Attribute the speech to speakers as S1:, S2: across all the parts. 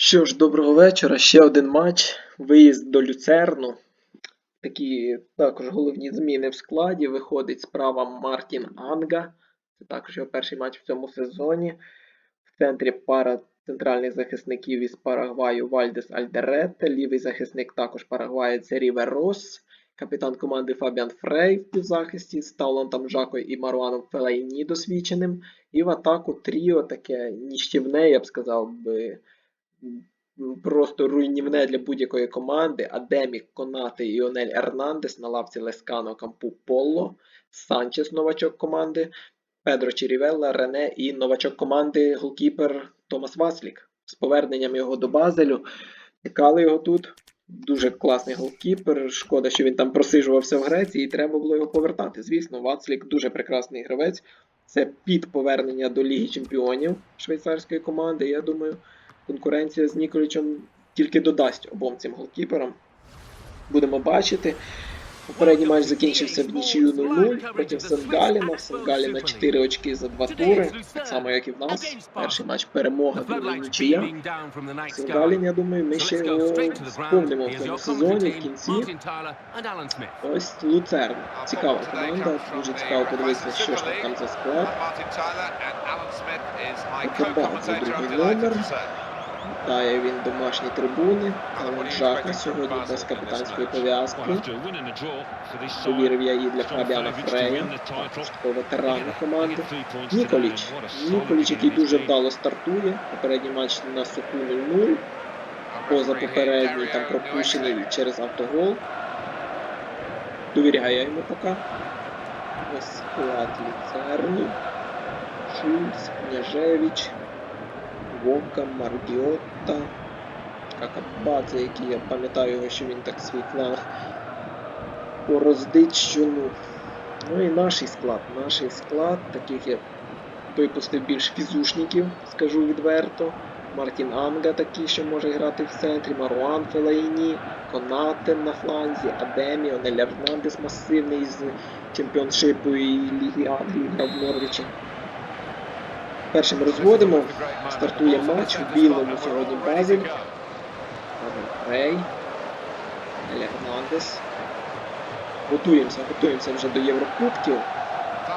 S1: Що ж, доброго вечора. Ще один матч. Виїзд до Люцерну. Такі також головні зміни в складі. Виходить справа Мартін Анга. Це також його перший матч в цьому сезоні. В центрі пара центральних захисників із Парагваю Вальдес Альдеретте. Лівий захисник також Парагваю це Рівер Рос. Капітан команди Фабіан Фрей в півзахисті з Таулантом Жакою і Маруаном Фелейні досвідченим. І в атаку тріо таке ніщівне, я б сказав би просто руйнівне для будь-якої команди. Адемік, Конати і Онель Ернандес на лавці Лескано Кампу Полло, Санчес, новачок команди, Педро Чірівелла, Рене і новачок команди голкіпер Томас Васлік. З поверненням його до Базелю. Чекали його тут. Дуже класний голкіпер. Шкода, що він там просижувався в Греції, і треба було його повертати. Звісно, Вацлік дуже прекрасний гравець. Це під повернення до Ліги Чемпіонів швейцарської команди. Я думаю, конкуренція з Ніколічем тільки додасть обом цим голкіперам. Будемо бачити. Попередній матч закінчився в нічию 0-0 проти Сенгаліна. В Сенгаліна 4 очки за 2 тури, так само як і в нас. Перший матч перемога, другий нічия. Сенгалін, я думаю, ми ще його сповнимо в цьому сезоні в кінці. Ось Луцерн. Цікава команда, дуже цікаво подивитися, що ж там за склад. Це другий номер. Вітає він домашні трибуни. Жака сьогодні без капітанської пов'язки. Довірив я її для Фабіана Фрея, також такого ветерана команди. Ніколіч. Ніколіч, який дуже вдало стартує. Попередній матч на соку 0-0. Поза попередній там пропущений через автогол. Довіряю йому поки. Ось склад Люцерну. Шульц, Княжевич, Вовка, Маргіотта, Какабадзе, який я пам'ятаю його, що він так свій фланг пороздить, що ну. Ну і наш склад. Наш склад, таких я випустив більш фізушників, скажу відверто. Мартін Анга такий, що може грати в центрі, Маруан Фелаїні, Конатен на фланзі, Адемі, Онель Ернандес масивний з чемпіоншипу і Ліги Англії грав в Норвічі. Першим розводимо. Стартує матч у білому сьогодні Базель. Рей. Ель Ернандес. Готуємося, готуємося вже до Єврокубків.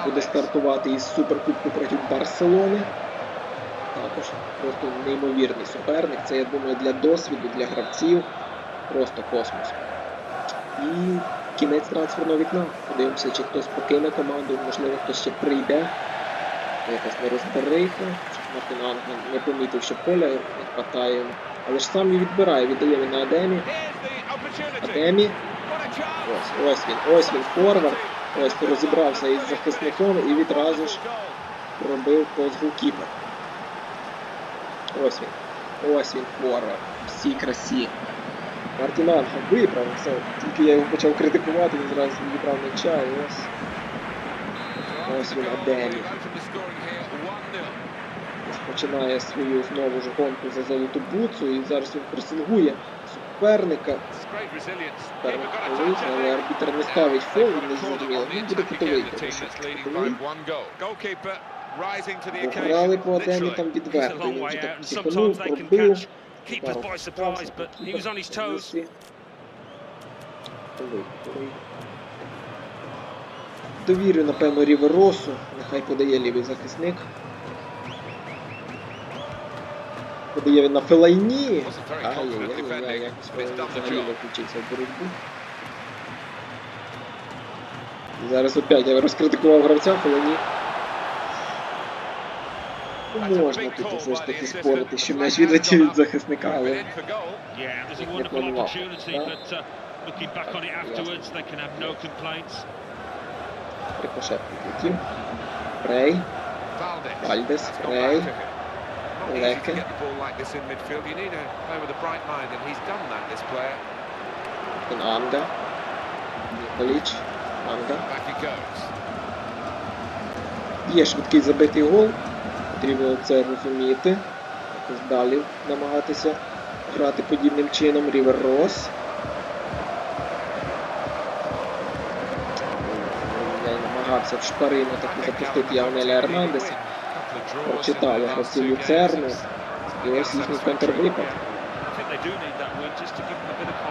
S1: Буде стартувати із Суперкубку проти Барселони. Також просто неймовірний суперник. Це, я думаю, для досвіду, для гравців. Просто космос. І кінець трансферного вікна. Подивимося, чи хтось покине команду, можливо, хтось ще прийде. Якась нерозбериха. Мартин Ангел не помітив, що поля не хватає. Але ж сам і відбирає, віддає він на Адемі. Адемі. Ось, ось він, ось він, форвард. Ось розібрався із захисником і відразу ж пробив поз голкіпер. Ось він. Ось він форвард. Всі красі. Мартін Ангел вибрав. Тільки я його почав критикувати, він зразу відібрав м'яча і ось. Ось він Адемі. Починає свою знову ж гонку за золоту буцу і зараз він пресингує суперника. Суперник але арбітр не ставить фол, він не зрозуміло. Він буде кутовий. тому що кутовий. По Адемі там відверто. Він вже так психанув, пробив.
S2: Keepers by surprise, but he was on his toes.
S1: Довірю, напевно, Ріверосу. Нехай подає лівий захисник. Подає він на Фелайні. Ай-яй-яй, якось взагалі включився в боротьбу. Зараз опять я розкритикував гравця Фелайні. Можна тут все ж таки спорити, що м'яч відлетів від захисника, але
S2: there's
S1: планував.
S2: uh, looking back on it afterwards, they can have no complaints.
S1: Рикошет відлетів. Фрей, Вальдес, Фрей, Леке. Анга. Ніколіч. Анга. Є швидкий забитий гол. Потрібно це розуміти. Далі намагатися грати подібним чином. Рівер Рос. Намагався в шпарину таки запустити Явнеля Ернандеса. Прочитали гравці Люцерну. І ось їхній контрвипад.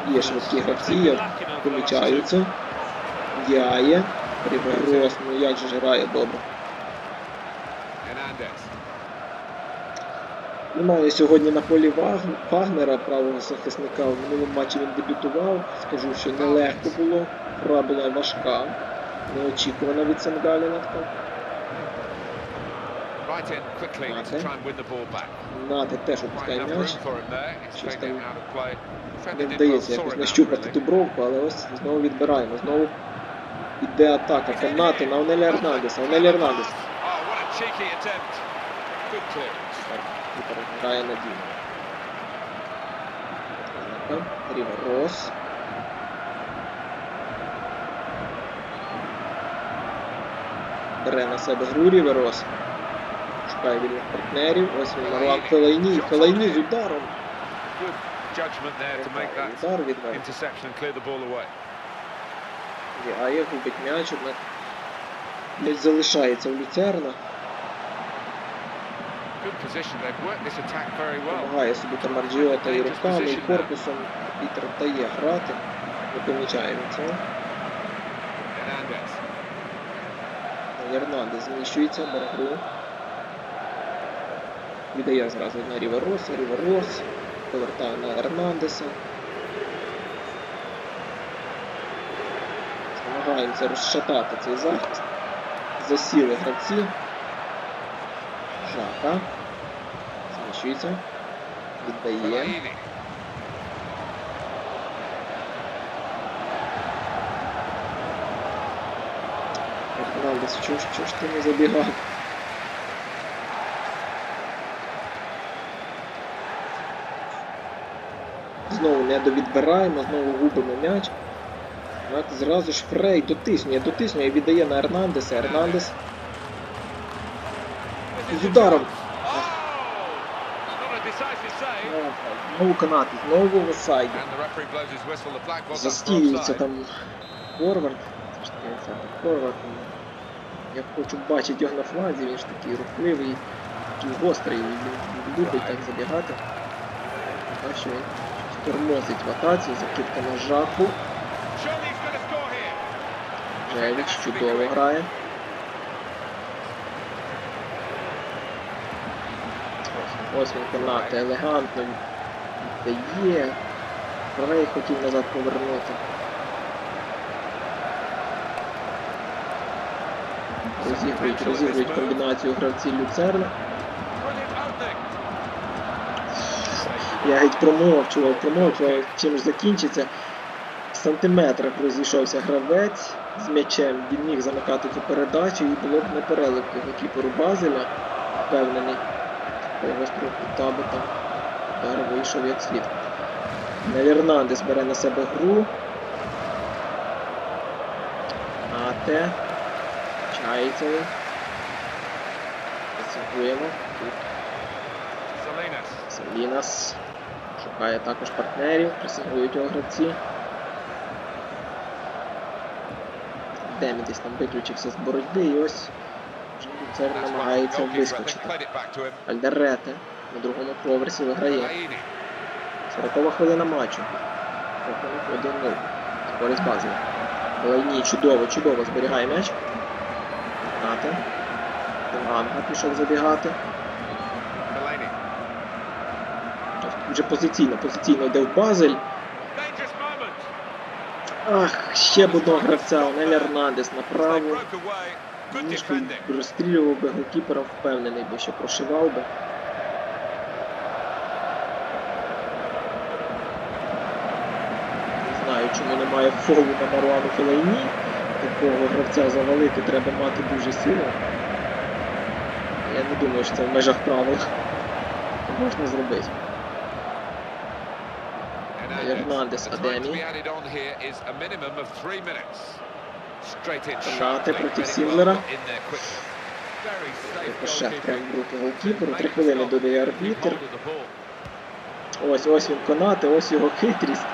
S1: Є швидкі гравці, помічаються. Дяє. Ріверос, ну як же грає добре. Немає сьогодні на полі Вагнера, правого захисника. В минулому матчі він дебютував. Скажу, що нелегко було. Гра була важка. Неочікувана від Сенгаліна.
S3: Right quickly to try and win the ball back.
S1: Нати теж опускає м'яч. Не вдається якось нащупати
S3: really.
S1: Дубровку, але ось знову відбираємо. Знову іде атака Канати на Онелі Ернандеса. Онелі Ернандес.
S3: What a cheeky attempt. Good clearance.
S1: Кіпер грає надійно. Атака. Ріверос. Бере на себе гру Ріверос. Шукає вільних партнерів. Ось він Марлан Фелайні. Фелайні з ударом. Удар
S3: ball away.
S1: Грає, губить м'яч, однак м'яч залишається у Люцерна. Допомагає собі Тамарджіота і руками, і корпусом. Пітер дає грати. Не помічає він цього. Ернандес зміщується, гру. Віддає зразу на Рівероса, Ріверос. Повертає на Ернандеса. Намагаємося розшатати цей захист. Засіли гравці. Жака. Зміщується. Віддає. Ернандес, чого ж, ж ти не забігав? Знову не довідбираємо, знову губимо м'яч. Так, зразу ж Фрей дотиснює, дотиснює і віддає на Ернандеса. Ернандес з ударом. Знову канати, знову в
S3: for
S1: Застіюється там форвард. Форвард. Я хочу бачити його на фланзі, він ж такий рухливий, такий гострий, він він любить так забігати. Що він тормозить в атаці, закидка на жаху. Жевіч чудово грає. Ось, він канати, елегантно віддає. Фрей хотів назад повернути. Розігрують, розігрують комбінацію гравці Люцерна. Я геть промовчував, промовчував, чим ж закінчиться. В сантиметрах розійшовся гравець з м'ячем. Він міг замикати цю передачу і було б не переливки голкіперу Базеля, впевнений. По таби там удар вийшов як слід. Нель Ернандес бере на себе гру. Ате. Чайцевий. Пресингуємо. Тут
S3: Salinas.
S1: Салінас шукає також партнерів, пресингують його гравці. Демі десь там виключився з боротьби і ось Люцер намагається вискочити. Альдерете на другому поверсі виграє.
S3: Fellaini.
S1: 40 хвилина матчу. Рахунок 1-0. Користь Базеля. Лайні чудово, чудово зберігає м'яч. Нате. Ганга пішов забігати. Вже позиційно, позиційно йде в Базель. Ах, ще б одного гравця, Онель Ернандес направо.
S3: defending.
S1: розстрілював би голкіпера, впевнений би, що прошивав би. Не знаю, чому немає фолу на Маруану Фелайні. Такого гравця завалити треба мати дуже сильно. Я не думаю, що це в межах правил. Можна зробити.
S3: In
S1: Kanate
S3: sharply,
S1: проти
S3: goalkeeping.
S1: прямо в руки голкіперу. Три хвилини додає
S3: ball.
S1: Ось ось він конати, ось його хитрість.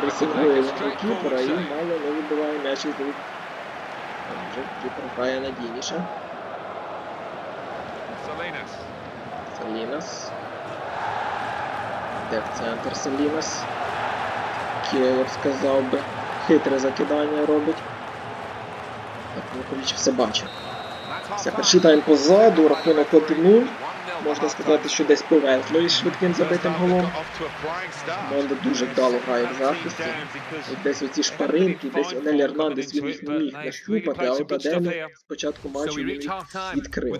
S1: Голкіпера
S3: straightforward
S1: і мало не вибиває м'яч із рук. Вже кіпер грає надійніше.
S3: Salinas.
S1: Салінас. йде в центр Селімес. Кійлор сказав би. Хитре закидання робить. Так, Ніколіч все бачив. Все, перший тайм позаду, рахунок 1-0. Можна сказати, що десь повезло із швидким забитим голом. Команда дуже вдало грає в захисті. От десь оці шпаринки, десь Онель Ернандес він їх не міг нащупати, а от Адемо спочатку матчу він їх відкрив.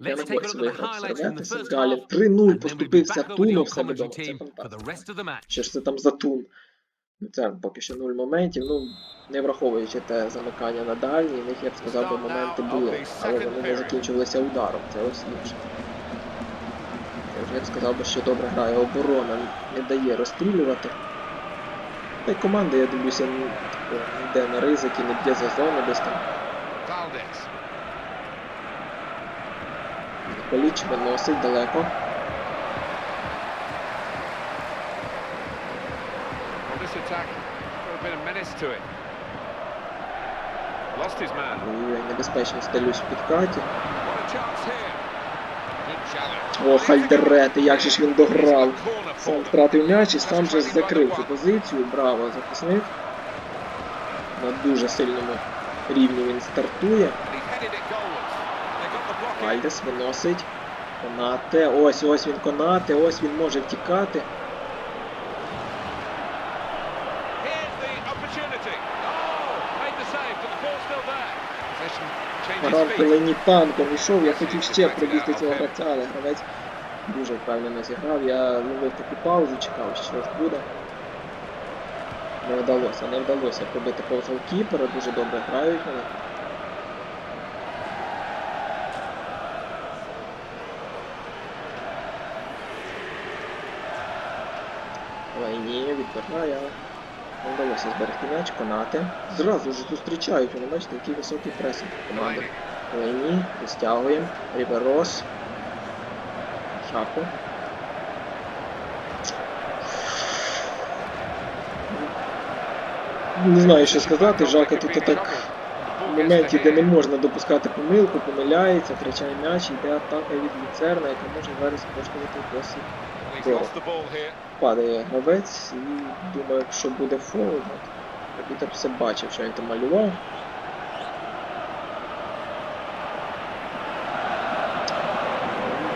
S1: Я виграв серветися. Галін 3-0 поступився Туну в себе вдома. Це фантастика. Що ж це там за Тун? Ну, Це поки що нуль моментів. Ну, не враховуючи те замикання на дальній, в них, я б сказав, би, моменти були, але вони не закінчувалися ударом. Це ось інше. Я вже б сказав би, що добре грає оборона, не дає розстрілювати. Та й команда, я дивлюся, не йде на ризики, не б'є за зону десь там. Поліч виносить далеко.
S3: Lost his man.
S1: Небезпечно стелюсь в підкаті. О, Хальдерети, як же ж він дограв. Сам втратив м'яч і сам же закрив цю позицію. Браво, захисник. На дуже сильному рівні він стартує.
S3: It.
S1: Вальдес виносить. Конате. Ось, ось він конате, ось він може втікати.
S3: Feet.
S1: танком ішов, я хотів ще пробігти цього гравця, але гравець дуже впевнено зіграв. Я ловив таку паузу, чекав, що ж буде. Не вдалося, не вдалося пробити повз голкіпера, дуже добре грають вони. Лайні відбирає, вдалося зберегти м'яч, конати. Зразу ж зустрічають, вони бачите, який високий пресинг команди. Лайні, розтягуємо, Ріверос. Шаку. Не знаю, що сказати, Жака тут так в моменті, де не можна допускати помилку, помиляється, втрачає м'яч, йде атака від Люцерна, яка може зараз коштувати досить.
S3: Here.
S1: Падає гравець і думаю, що буде фол. от. Арбітер все бачив, що він там малював.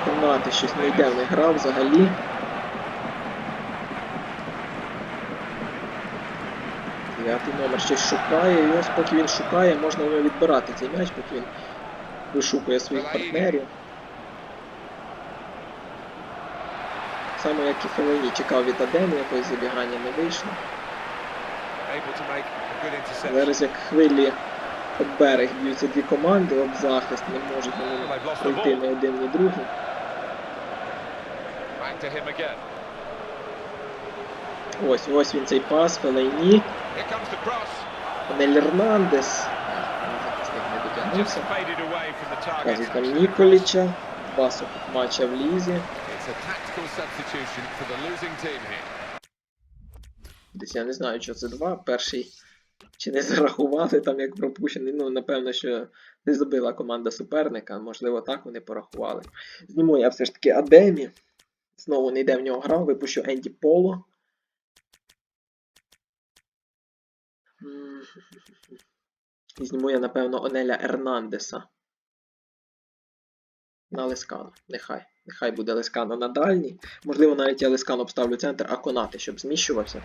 S1: Конати щось не йде, не грав взагалі. Дев'ятий номер щось шукає, і ось поки він шукає, можна у нього відбирати цей м'яч, поки він вишукує своїх партнерів. Саме як і Фелені чекав від Адеми, якось забігання не вийшло. Зараз як хвилі об берег б'ються дві команди, об захист не можуть вони пройти ні один, ні другий. Ось, ось він цей пас, Фелейні. Онель Ернандес. Там Ніколіча. Два матча в лізі.
S3: It's a tactical substitution for the losing team here.
S1: Десь я не знаю, що це два. Перший чи не зарахували там як пропущений. Ну, напевно, що не забила команда суперника. Можливо, так вони порахували. Зніму я все ж таки Адемі. Знову не йде в нього гра, випущу Енді Поло. І зніму я, напевно, Онеля Ернандеса. На Лескано. Нехай. Нехай буде Лескано на дальній. Можливо, навіть я Лескано обставлю центр, а Конати, щоб зміщувався.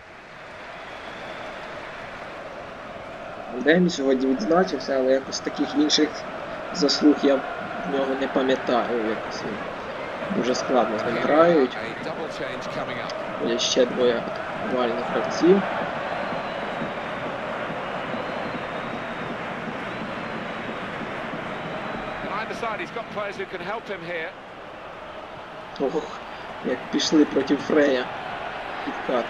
S1: Демі сьогодні відзначився, але якось таких інших заслуг я в нього не пам'ятаю. Якось дуже складно з ним грають. Є ще двоє актуальних гравців.
S3: He's got players who can help him here.
S1: Ох, як пішли проти Фрея. Підкат.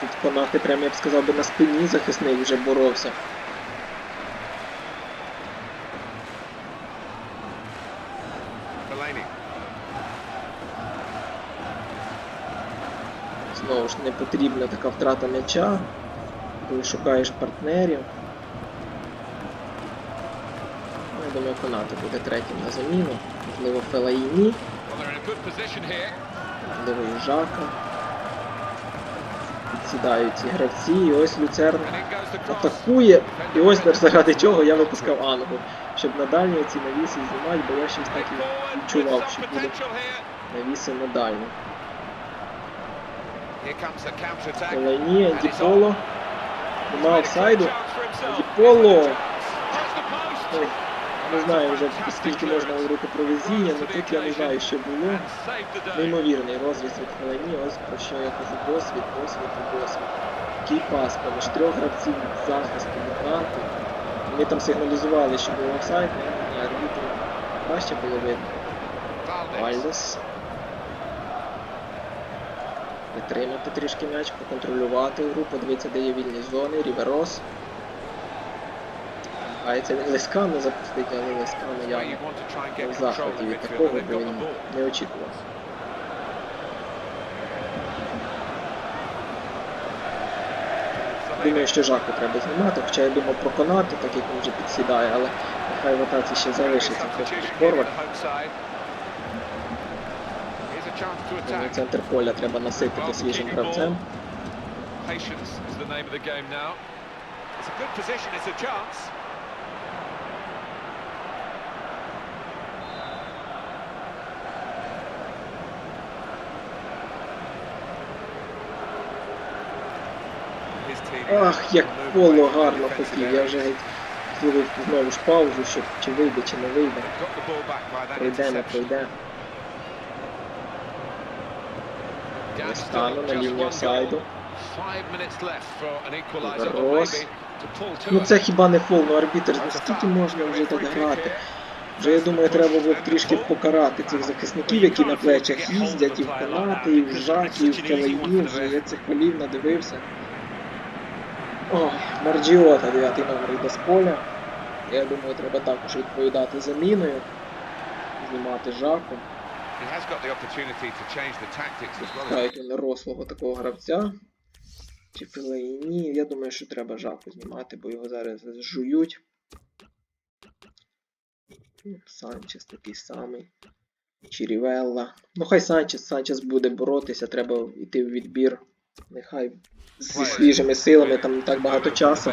S1: Тут Конати прямо, я б сказав би, на спині захисник вже боровся. Знову ж не потрібна така втрата м'яча, коли шукаєш партнерів. Думаю, Конати буде третім на заміну. Можливо, Фелаїні, можливо, Жака. Підсідають ці гравці, і ось Люцерн атакує. І ось заради чого я випускав Ангу. Щоб на дальні ці навіси знімати, бо я щось так і відчував, що буде навіси на
S3: counter-attack.
S1: Фелаїні, Антіполо. Нема офсайду. Ой, не знаю вже скільки можна говорити про везіння, але тут я не знаю, що було. Неймовірний розріз від Фелані, ось про що я кажу, досвід, досвід і досвід. Який пас поміж трьох гравців захисту віддати. Вони там сигналізували, що був офсайд, але ні, арбітру краще було видно. Вальдес. Витримати трішки м'яч, поконтролювати гру, подивитися, де є вільні зони, Ріверос. Намагається він Лескану запустити, але Лескану
S3: Where
S1: явно
S3: you want to try and
S1: не
S3: get
S1: в
S3: control
S1: захваті від такого, бо він не очікував. Думаю, що Жаку треба знімати, хоча я думав про Конати, так як він вже підсідає, але нехай в атаці ще залишиться форвард.
S3: attack.
S1: центр поля треба наситити свіжим гравцем.
S3: Patience is the name of the game now. It's a good position, it's a chance. His team
S1: Ах, як поло гарно хотів. Я вже геть зробив знову ж паузу, щоб чи вийде, чи не вийде. Пройде, не.
S3: Gap
S1: Стану на
S3: equaliser, or
S1: Рос. Ну це хіба не фол, ну арбітр, ну
S3: That's a
S1: скільки
S3: foul.
S1: можна вже так грати? Вже я думаю, треба було трішки покарати цих захисників, які на плечах їздять, і в канати, і в жаки, і в Фелаїні, вже я цих полів надивився. О, Марджіота, 9 номер йде з поля. Я думаю, треба також відповідати заміною. Знімати жаку.
S3: As well as
S1: рослого такого гравця. Чи Фелаїні. Я думаю, що треба жаку знімати, бо його зараз жують. Ну, Санчес такий самий. Чірівелла. Ну хай Санчес, Санчес буде боротися, треба йти в відбір. Нехай зі свіжими силами, там не так багато часу.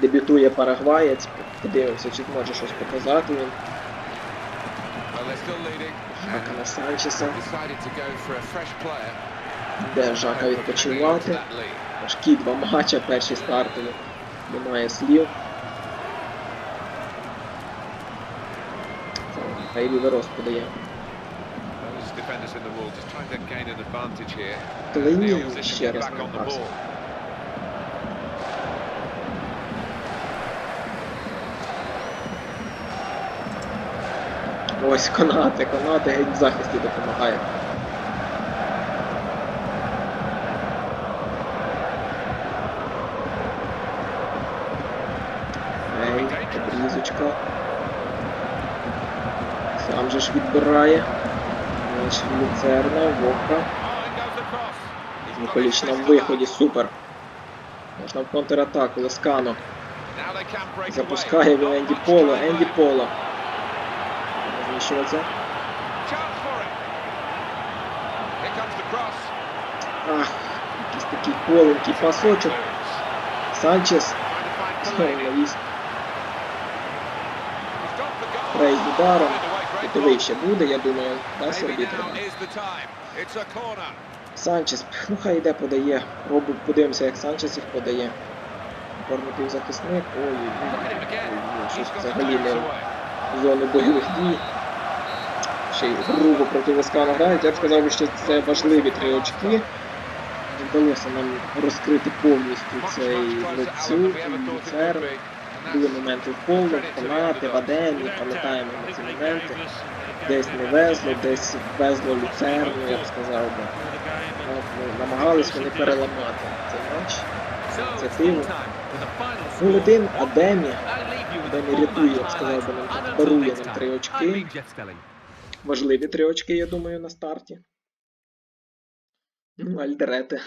S1: Дебютує парагваєць. Подивимося, чи зможе щось показати він. Жака на Санчеса. Де Жака відпочивати. Важкі два матча, перші стартові. Немає слів. Хай Ріверос подає.
S3: Those defenders in the wall just trying to gain an advantage here.
S1: Та
S3: The
S1: ні,
S3: opposition
S1: ще раз
S3: back on the
S1: намагався.
S3: ball.
S1: Ось канати, канати геть в захисті допомагає. Ей, обрізочка. Сам же ж відбирає.
S3: Got his
S1: Ніколіч на виході, супер. Можна в контратаку, Лескано. Запускає він Енді Поло, Енді. Поло. Знищується. Ах, якийсь такий поленький пасочок. Санчес. Знову навіс. Трейд ударом.
S3: Put it away, great
S1: Кутовий
S3: ball.
S1: ще буде, я думаю, дасть арбітр. Санчес, ну хай йде подає. Робить, подивимося, як Санчес їх подає. Опорний півзахисник. Ой, ой, ой, ой, щось взагалі не в зону бойових дій. Ще й грубо проти Лескана грають. Я б сказав, що це важливі три очки. Вдалося нам розкрити повністю цей
S3: much closer, Alan,
S1: Були моменти в полу, в Конати, в Адемі, пам'ятаємо ми ці моменти. Десь не везло, десь везло Люцерну, я б сказав би. От, ну, намагались вони переламати цей матч. Ініціативу. 0-1 Адемі. Адемі рятує, я б сказав би, нам дарує нам три очки. Важливі три очки, я думаю, на старті. Альдерете.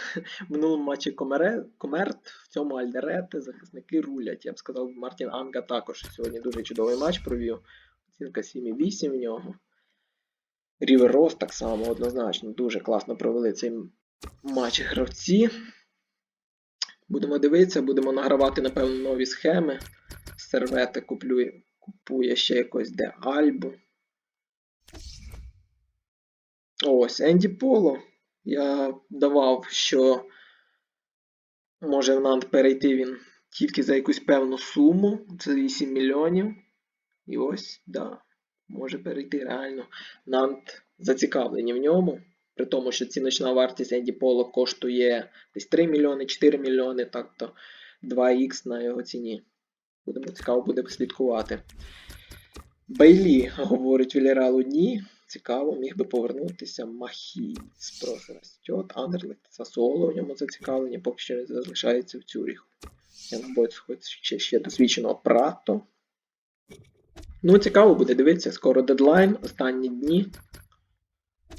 S1: В минулому матчі Комере, Комерт, в цьому Альдерете захисники рулять. Я б сказав, Мартін Анга також сьогодні дуже чудовий матч провів. Оцінка 7,8 в нього. Рівер так само, однозначно, дуже класно провели цей матч гравці. Будемо дивитися, будемо награвати, напевно, нові схеми. Сервети куплю, купує ще якось де Альбу. Ось, Енді Поло. Я давав, що може в Нант перейти він тільки за якусь певну суму. Це 8 мільйонів. І ось, да, може перейти реально. Нант зацікавлені в ньому. При тому, що ціночна вартість Енді Поло коштує десь 3 мільйони, 4 мільйони, так то 2х на його ціні. Будемо цікаво буде слідкувати. Бейлі говорить Вілералу ні. Цікаво, міг би повернутися. Махіц просто растет. Андерлехт Сасоло в ньому зацікавлені, поки що він залишається в Цюріху. Янгбойц хоче ще досвідченого Прато. Ну, цікаво буде дивитися, скоро дедлайн, останні дні.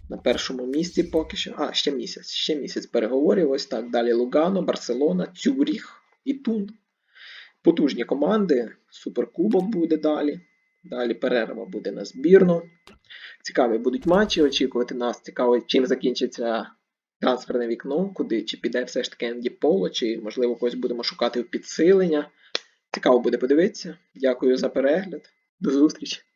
S1: На першому місці поки що. А, ще місяць. Ще місяць переговорів. Ось так. Далі Лугано, Барселона, Цюріх і Тун. Потужні команди. Суперкубок буде далі. Далі перерва буде на збірну. Цікаві будуть матчі. Очікувати нас. Цікаво, чим закінчиться трансферне вікно, куди чи піде все ж таки Енді Поло, чи можливо когось будемо шукати в підсилення. Цікаво буде подивитися. Дякую за перегляд. До зустрічі!